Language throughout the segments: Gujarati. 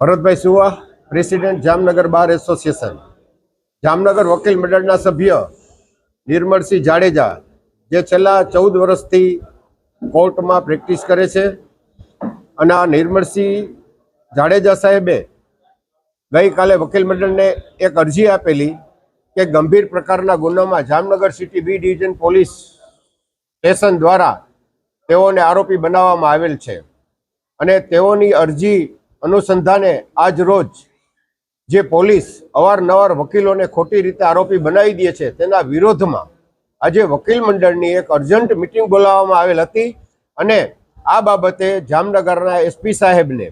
Bharatbhai Suva, president Jamnagar bar association. Jamnagar વકીલ મંડળના સભ્ય નિર્મળસિંહ જાડેજા, જે છેલ્લા ચૌદ વર્ષથી કોર્ટમાં પ્રેક્ટિસ કરે છે. અને આ નિર્મળસિંહ જાડેજા સાહેબે ગઈકાલે વકીલ મંડળને એક અરજી આપેલી કે ગંભીર પ્રકારના ગુનામાં Jamnagar city B division police station દ્વારા તેઓને આરોપી બનાવવામાં આવેલ છે. અને તેઓની અરજી અનુસંધાને આજ રોજ જે પોલીસ અવારનવાર વકીલોને ખોટી રીતે આરોપી બનાવી દે છે, તેના વિરોધમાં આજે વકીલ મંડળની એક અર્જન્ટ મિટિંગ બોલાવવામાં આવેલ હતી અને આ બાબતે જામનગરના એસપી સાહેબને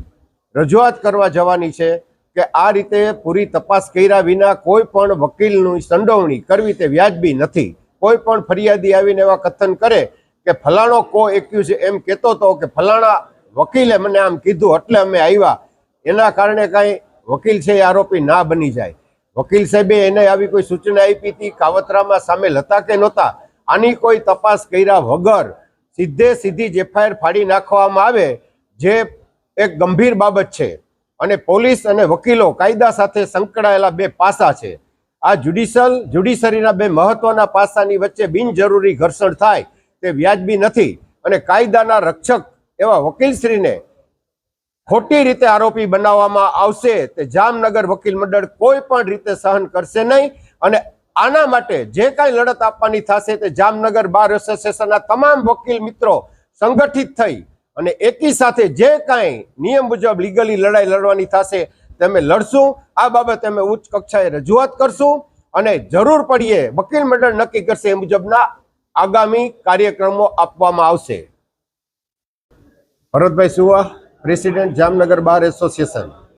રજૂઆત કરવા જવાની છે કે આ રીતે પૂરી તપાસ કર્યા વિના કોઈ પણ વકીલની સંડોવણી કરવી તે વ્યાજબી નથી. કોઈ પણ ફરિયાદી આવીને એવા કથન કરે કે ફલાણો કો એક્યુઝ એમ કહેતો હતો કે ફલાણા વકીલે મને આમ કીધું, એટલે અમે આવ્યા એના કારણે કાંઈ વકીલ છે એ આરોપી ના બની જાય. વકીલ સાહેબે એને આવી કોઈ સૂચના આપી હતી, કાવતરામાં સામેલ હતા કે નહોતા? આની કોઈ તપાસ કર્યા વગર સીધે સીધી જ એફઆઈઆર ફાડી નાખવામાં આવે, જે એક ગંભીર બાબત છે. અને પોલીસ અને વકીલો કાયદા સાથે સંકળાયેલા બે પાસા છે. આ જ્યુડિશિયલ જ્યુડિશરીના બે મહત્વના પાસાની વચ્ચે બિનજરૂરી ઘર્ષણ થાય તે વ્યાજબી નથી. અને કાયદાના રક્ષક એવા વકીલશ્રીને ખોટી રીતે આરોપી બનાવવામાં આવશે તે જામનગર વકીલ મંડળ કોઈ પણ રીતે સહન કરશે નહીં અને આના માટે જે કાંઈ લડત આપવાની થશે તે જામનગર બાર એસોસિએશનના તમામ વકીલ મિત્રો સંગઠિત થઈ અને એકી સાથે જે કાંઈ નિયમ મુજબ લીગલી લડાઈ લડવાની થશે તમે લડશું. આ બાબતે અમે ઉચ્ચ કક્ષાએ રજૂઆત કરશું અને જરૂર પડીએ વકીલ મંડળ નક્કી કરશે એ મુજબના આગામી કાર્યક્રમો આપવામાં આવશે. Bharatbhai Suva president Jamnagar bar association